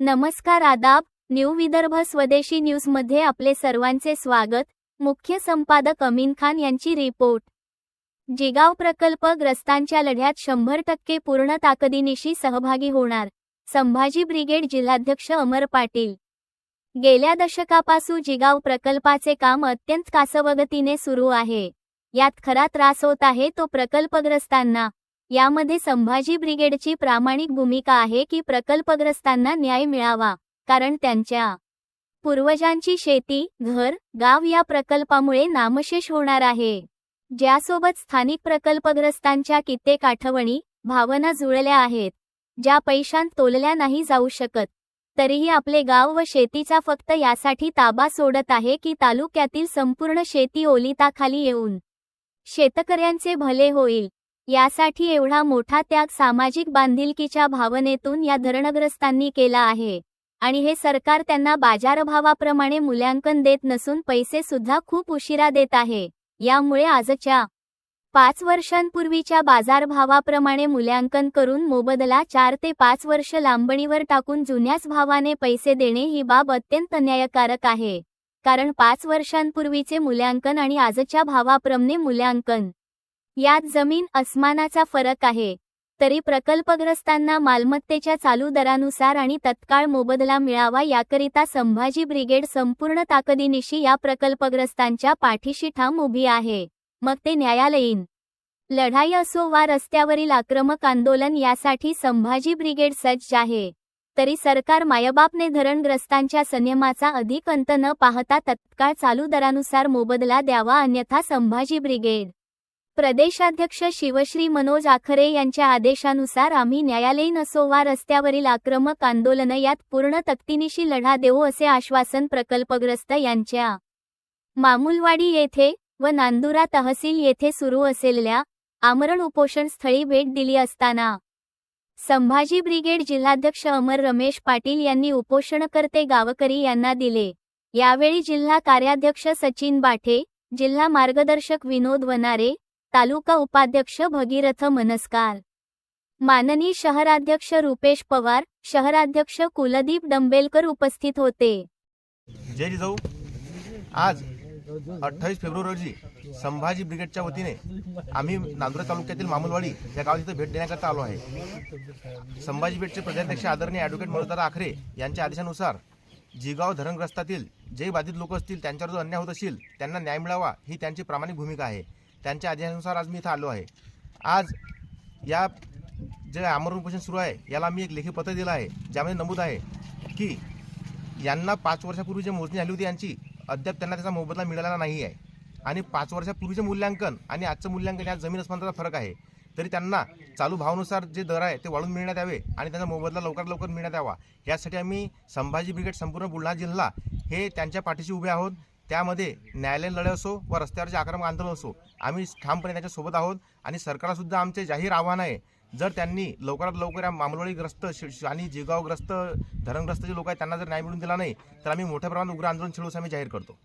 नमस्कार आदाब न्यू विदर्भ स्वदेशी न्यूजमध्ये आपले सर्वांचे स्वागत. मुख्य संपादक अमीन खान यांची रिपोर्ट. जिगाव प्रकल्प ग्रस्तांच्या लढ्यात शंभर टक्के पूर्ण ताकदीनिशी सहभागी होणार. संभाजी ब्रिगेड जिल्हाध्यक्ष अमर पाटील. गेल्या दशकापासून जिगाव प्रकल्पाचे काम अत्यंत कासवगतीने सुरू आहे. यात खरा त्रास होत आहे तो प्रकल्पग्रस्तांना. यामध्ये संभाजी ब्रिगेडची प्रामाणिक भूमिका आहे की प्रकल्पग्रस्तांना न्याय मिळावा कारण त्यांच्या पूर्वजांची शेती घर गाव या प्रकल्पामुळे नामशेष होणार आहे. ज्यासोबत स्थानिक प्रकल्पग्रस्तांच्या कित्येक आठवणी भावना जुळल्या आहेत ज्या पैशांत तोलल्या नाही जाऊ शकत. तरीही आपले गाव व शेतीचा फक्त यासाठी ताबा सोडत आहे की तालुक्यातील संपूर्ण शेती ओलिताखाली येऊन शेतकऱ्यांचे भले होईल. यासाठी एवढा मोठा त्याग सामाजिक बांधिलकीच्या भावनेतून या धरणग्रस्तांनी केला आहे. आणि हे सरकार त्यांना बाजारभावाप्रमाणे मूल्यांकन देत नसून पैसे सुद्धा खूप उशिरा देत आहे. यामुळे आजच्या पाच वर्षांपूर्वीच्या बाजारभावाप्रमाणे मूल्यांकन करून मोबदला चार ते पाच वर्ष लांबणीवर टाकून जुन्याच भावाने पैसे देणे ही बाब अत्यंत न्यायकारक आहे. कारण पाच वर्षांपूर्वीचे मूल्यांकन आणि आजच्या भावाप्रमाणे मूल्यांकन यात जमीन अस्मानाचा फरक आहे. तरी प्रकल्पग्रस्तांना मालमत्तेच्या चालू दरानुसार आणि तत्काळ मोबदला मिळावा याकरिता संभाजी ब्रिगेड संपूर्ण ताकदीनिशी या प्रकल्पग्रस्तांच्या पाठीशी ठाम उभी आहे. मग ते न्यायालयीन. लढाई असो वा रस्त्यावरील आक्रमक आंदोलन यासाठी संभाजी ब्रिगेड सज्ज आहे. तरी सरकार मायबापने धरणग्रस्तांच्या संयमाचा अधिक अंत न पाहता तत्काळ चालू दरानुसार मोबदला द्यावा अन्यथा संभाजी ब्रिगेड. प्रदेशाध्यक्ष शिवश्री मनोज आखरे यांच्या आदेशानुसार आम्ही न्यायालयीन असो वा रस्त्यावरील आक्रमक आंदोलन यात पूर्ण तक्तीनिशी लढा देऊ असे आश्वासन प्रकल्पग्रस्त यांच्या. मामुलवाडी येथे व नांदुरा तहसील येथे सुरू असलेल्या आमरण उपोषण स्थळी भेट दिली असताना संभाजी ब्रिगेड जिल्हाध्यक्ष अमर रमेश पाटील यांनी उपोषणकर्ते गावकरी यांना दिले. यावेळी जिल्हा कार्याध्यक्ष सचिन बाठे जिल्हा मार्गदर्शक विनोद वनारे तालुका उपाध्यक्ष भगीरथ मनस्कार माननी शहराध्यक्ष रुपेश पवार शहराध्यक्ष कुलदीप डंबेलकर उपस्थित होते. आज अठ्ठावीस फेब्रुवारी रोजी संभाजी ब्रिगेडच्या वतीने आम्ही नांदुरा तालुक्यातील मामुलवाडी या गावात इथं भेट देण्याकरता आलो आहे. संभाजी ब्रिगेडचे प्रदेशाध्यक्ष आदरणीय ॲडव्होकेट मनोजदादा आखरे यांच्या आदेशानुसार जिगाव धरणग्रस्तातील जे बाधित लोक असतील त्यांच्यावर जो अन्याय होत असेल त्यांना न्याय मिळावा ही त्यांची प्रामाणिक भूमिका आहे. त्यांच्या आदेशानुसार आज मी इथं आलो आहे. आज या जे आमरण उपोषण सुरू आहे याला मी एक लेखी पत्र दिलं आहे ज्यामध्ये नमूद आहे की यांना पाच वर्षापूर्वी जी मोजणी झाली होती यांची अद्याप त्यांना त्याचा मोबदला मिळालेला नाही आहे आणि पाच वर्षापूर्वीचे मूल्यांकन आणि आजचं मूल्यांकन यात जमीन अस्मानाचा फरक आहे. तरी त्यांना चालू भावानुसार जे दर आहे ते वाढून मिळण्यात यावे आणि त्यांचा मोबदला लवकरात लवकर मिळण्यात यावा. यासाठी आम्ही संभाजी ब्रिगेड संपूर्ण बुलढाणा जिल्हा हे त्यांच्या पाठीशी उभे आहोत. त्यामध्ये न्यायालयीन लढाई असो व रस्त्यावरचे आक्रमक आंदोलन असो आम्ही ठामपणे त्यांच्यासोबत आहोत आणि सरकारसुद्धा आमचे जाहीर आव्हान आहे जर त्यांनी लवकरात लवकर या मामलवाडीग्रस्त श- श- आणि जिगावग्रस्त धरणग्रस्त जे लोक आहेत त्यांना जर न्याय मिळून दिला नाही तर आम्ही मोठ्या प्रमाणात उग्र आंदोलन छेडूस आम्ही जाहीर करतो.